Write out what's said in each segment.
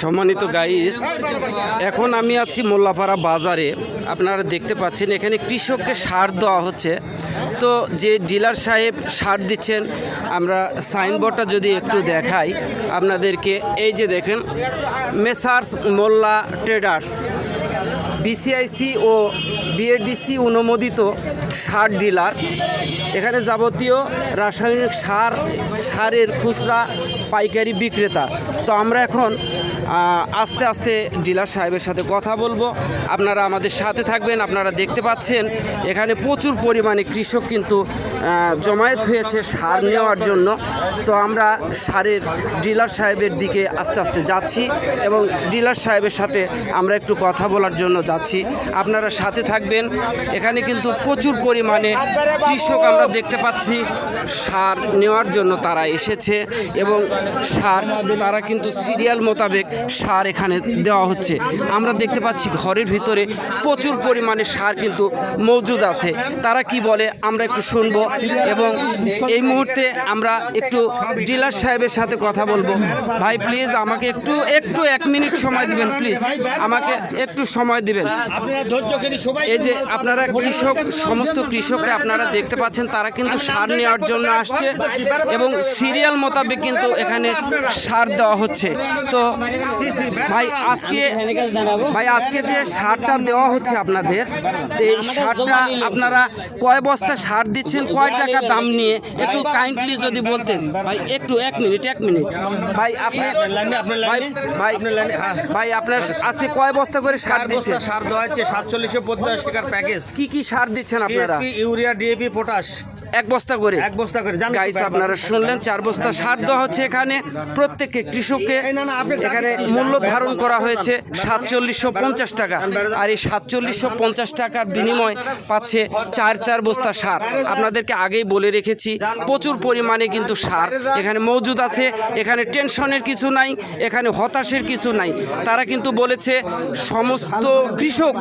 সম্মানিত গাইস এখন আমি আছি মোল্লাপাড়া বাজারে। আপনারা দেখতে পাচ্ছেন, এখানে কৃষককে সার দেওয়া হচ্ছে। তো যে ডিলার সাহেব সার দিচ্ছেন, আমরা সাইনবোর্ডটা যদি একটু দেখাই, আপনাদেরকে, এই যে দেখেন মেসার্স মোল্লা ট্রেডার্স বিসিআইসি ও বিএডিসি অনুমোদিত সার ডিলার। এখানে যাবতীয় রাসায়নিক সার, সারের খুচরা, পাইকারি বিক্রেতা। তো আমরা এখন আস্তে আস্তে ডিলার সাহেবের সাথে কথা বলব। আপনারা আমাদের সাথে থাকবেন, আপনারা দেখতে পাচ্ছেন, এখানে প্রচুর পরিমাণে কৃষক কিন্তু জমায়েত হয়েছে সার নেওয়ার জন্য। তো আমরা সারের ডিলার সাহেবের দিকে আস্তে আস্তে যাচ্ছি এবং ডিলার সাহেবের সাথে আমরা একটু কথা বলার জন্য যাচ্ছি। আপনারা সাথে থাকবেন। এখানে কিন্তু প্রচুর পরিমাণে কৃষক আমরা দেখতে পাচ্ছি। সার নেওয়ার জন্য তারা এসেছে এবং সার, তারা কিন্তু সিরিয়াল মোতাবেক সার এখানে দেওয়া হচ্ছে। আমরা দেখতে পাচ্ছি ঘরের ভিতরে প্রচুর পরিমাণে সার কিন্তু মজুদ আছে। তারা কি বলে, আমরা একটু শুনব এবং এই মুহূর্তে আমরা একটু ডিলার সাহেবের সাথে কথা বলব। ভাই প্লিজ আমাকে একটু একটু এক মিনিট সময় দিবেন প্লিজ আমাকে একটু সময় দিবেন। আপনারা ধৈর্য করে সবাই এই যে আপনারা কৃষক সমস্ত কৃষকরা আপনারা দেখতে পাচ্ছেন তারা কিন্তু সার নেওয়ার জন্য আসছে এবং সিরিয়াল মোতাবেক কিন্তু এখানে সার দেওয়া হচ্ছে। তো ভাই আজকে ভাই আজকে যে সারটা দেওয়া হচ্ছে আপনাদের এই সারটা আপনারা কয় বস্তা সার দিচ্ছেন কয় টাকা দাম নিয়ে? একটু কাইন্ডলি যদি বলতেন। ভাই একটু এক মিনিট এক মিনিট। ভাই আপনি ভাই ভাই আপনার হ্যাঁ। ভাই আপনার আজকে কয় বস্তা করে সার দিচ্ছেন? সার দেওয়া হচ্ছে সাতচল্লিশশো পঞ্চাশ টাকার প্যাকেজ। কি কি সার দিচ্ছেন আপনারা? ইউরিয়া ডিএপি পটাশ এক বস্তা করে। এক বস্তা করে গাইস আপনারা শুনলেন চার বস্তা সার দেওয়া হচ্ছে এখানে। প্রত্যেককে কৃষককে এখানে মূল্য ধারণ করা হয়েছে সাতচল্লিশশো পঞ্চাশ টাকা। আর এই সাতচল্লিশশো পঞ্চাশ টাকার বিনিময় পাচ্ছে চার চার বস্তা সার। আপনাদেরকে আগেই বলে রেখেছি প্রচুর পরিমাণে কিন্তু সার এখানে মজুদ আছে। এখানে টেনশনের কিছু নাই এখানে হতাশের কিছু নাই। তারা কিন্তু বলেছে সমস্ত কৃষক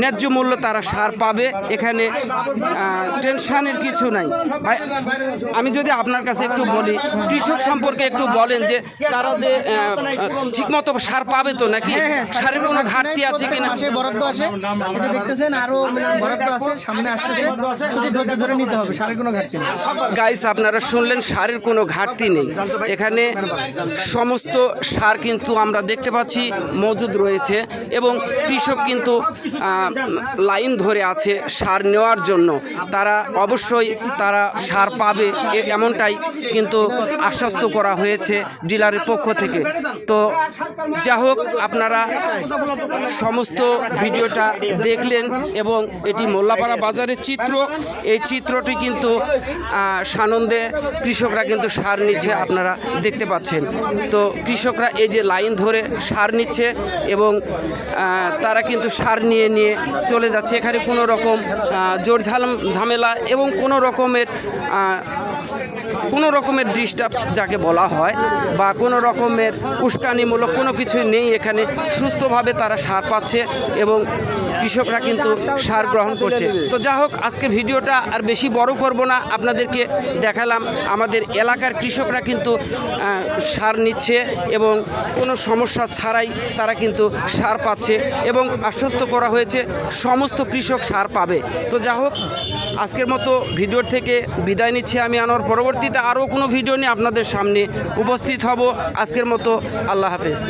ন্যায্য মূল্য তারা সার পাবে। এখানে টেনশনের কিছু নাই। ভাই আমি যদি আপনার কাছে একটু বলি কৃষক সম্পর্কে একটু বলেন যে তারা যে ঠিক মতো সার পাবে তো নাকি? সারের কোনো ঘাটতি আছে কিনা? বরাদ্দ আসে দেখতেছেন আরও বরাদ্দ আছে সামনে আসতেছে। শুধু ধৈর্য ধরে নিতে হবে সারের কোনো ঘাটতি নেই। গাইস আপনারা শুনলেন সারের কোনো ঘাটতি নেই। এখানে সমস্ত সার কিন্তু আমরা দেখতে পাচ্ছি মজুদ রয়েছে এবং কৃষক কিন্তু আহ, লাইন ধরে আছে সার নেওয়ার জন্য। তারা অবশ্যই তারা সার পাবে এমনটাই কিন্তু আশ্বস্ত করা হয়েছে ডিলারের পক্ষ থেকে। তো যা হোক, আপনারা সমস্ত ভিডিওটা দেখলেন এবং এটি মোল্লাপাড়া বাজারের চিত্র। এই চিত্রটি কিন্তু সানন্দে কৃষকরা কিন্তু সার নিচ্ছে আপনারা দেখতে পাচ্ছেন। তো কৃষকরা এই যে লাইন ধরে সার নিচ্ছে এবং তারা কিন্তু সার নিয়ে নিয়ে চলে যাচ্ছে। এখানে কোনো রকম জোর ঝামেলা এবং কোনো রকমের কোনো রকমের ডিস্টার্ব যাকে বলা হয় বা কোনো রকমের উস্কানিমূলক কোনো কিছু নেই এখানে, সুস্থভাবে তারা সার পাচ্ছে এবং কৃষকরা কিন্তু সার গ্রহণ করছে। তো যা হোক, আজকে ভিডিওটা আর বেশি বড় করব না, আপনাদেরকে দেখালাম আমাদের এলাকার কৃষকরা কিন্তু সার নিচ্ছে এবং কোনো সমস্যা ছাড়াই তারা কিন্তু সার পাচ্ছে এবং আশ্বস্ত করা হয়েছে, সমস্ত কৃষক সার পাবে। তো যা হোক আজকের মতো ভিডিওর থেকে বিদায় নিচ্ছি আমি আনোয়ার। পরবর্তীতে আরও কোনো ভিডিও নিয়ে আপনাদের সামনে উপস্থিত হব। আজকের মতো আল্লাহ হাফেজ।